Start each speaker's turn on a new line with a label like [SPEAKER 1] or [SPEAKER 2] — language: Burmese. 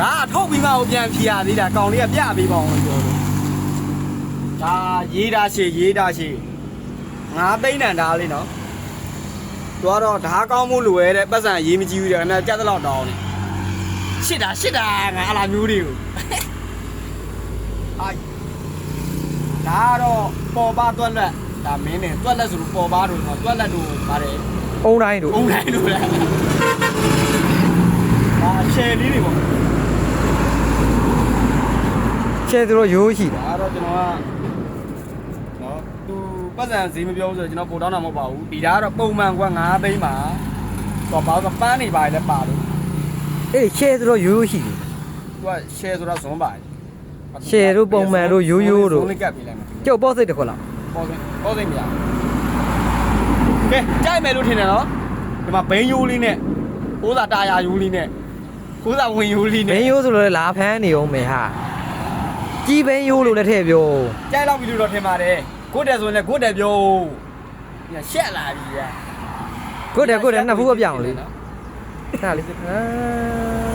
[SPEAKER 1] ဒါအထုတ်ပြီးမှကိုပြန်ဖြီရသေးတာကောင်လေးကပြပေးပါအောင်ပြောလို့ဒါရေးတာရှည်ရေးတာရှည်ငါသိမ့်တန်ဒါလေးနော်သူကတော့ဓာကောင်းမှုလိုရဲတဲ့ပတ်စံရေးမကြည့်ဘူးတဲ့အဲ့ဒါကြက်တလောက်တောင်းနေရှစ်တာရှစ်တာငါအလားမျိုးတွေကိုအိုက်ဒါကတော့ပေါ်ပါတွက်လက်ဒါမင်းနဲ့တွက်လက်ဆိုလို့ပေါ်ပါတို့ဆိုတွက်လက်တို့ပါတယ်
[SPEAKER 2] အုံတိုင်းတို့
[SPEAKER 1] အုံတိုင်းတို့လည်းဒါရှယ်လေးတွေပေါ့
[SPEAKER 2] ချဲသူတို့ရိုးရှိတာ
[SPEAKER 1] ဒါကတော့ကျွန်တော်ကနော်သူပတ်စံဈေးမပြောဘူးဆိုတော့ကျွန်တော်ပို့တောင်းတာမဟုတ်ပါဘူးဒီဒါကတော့ပုံမှန်က9သိန်းပါတော့ဘာလို့ပန်းနေပါလဲပါလို့
[SPEAKER 2] အေးချဲသူတို့ရိုးရှိတယ်
[SPEAKER 1] သူက share ဆိုတော့ဇွန်ပါ
[SPEAKER 2] share တို့ပုံမှန်တို့ရိုးရိုးတို့
[SPEAKER 1] ဇွန်လေးကပ်ပေးလိုက်မယ်
[SPEAKER 2] ကျုပ်ပေါ့စိတ်တစ်ခွက်လောက်
[SPEAKER 1] ပေါ်စင်ပေါ်စင်မရဘူးကဲကြိုက်မယ်လို့ထင်တယ်နော်ဒီမှာဘိန်းယိုးလေးနဲ့ကိုးစာတာယာယိုးလေးနဲ့ကိုးစာဝင်ယိုးလေး
[SPEAKER 2] ဘ
[SPEAKER 1] နဲ့
[SPEAKER 2] င်းရိုးဆိုလို့လည်းလာဖမ်းနေအောင်မယ်ဟာ ကြီးဘင်းရိုးလို့လည်းထည့်ပြော
[SPEAKER 1] ကြိုက်တော့ပြီလို့တော့ထင်ပါတယ်ကိုတယ်ဆိုရင်လည်းကိုတယ်ပြောညရှက်လာပြီဗျာ
[SPEAKER 2] ကိုတယ်ကိုတယ်နှစ်ဖူးအပြောင်းလေး
[SPEAKER 1] နော်
[SPEAKER 2] ဒါလေးအာ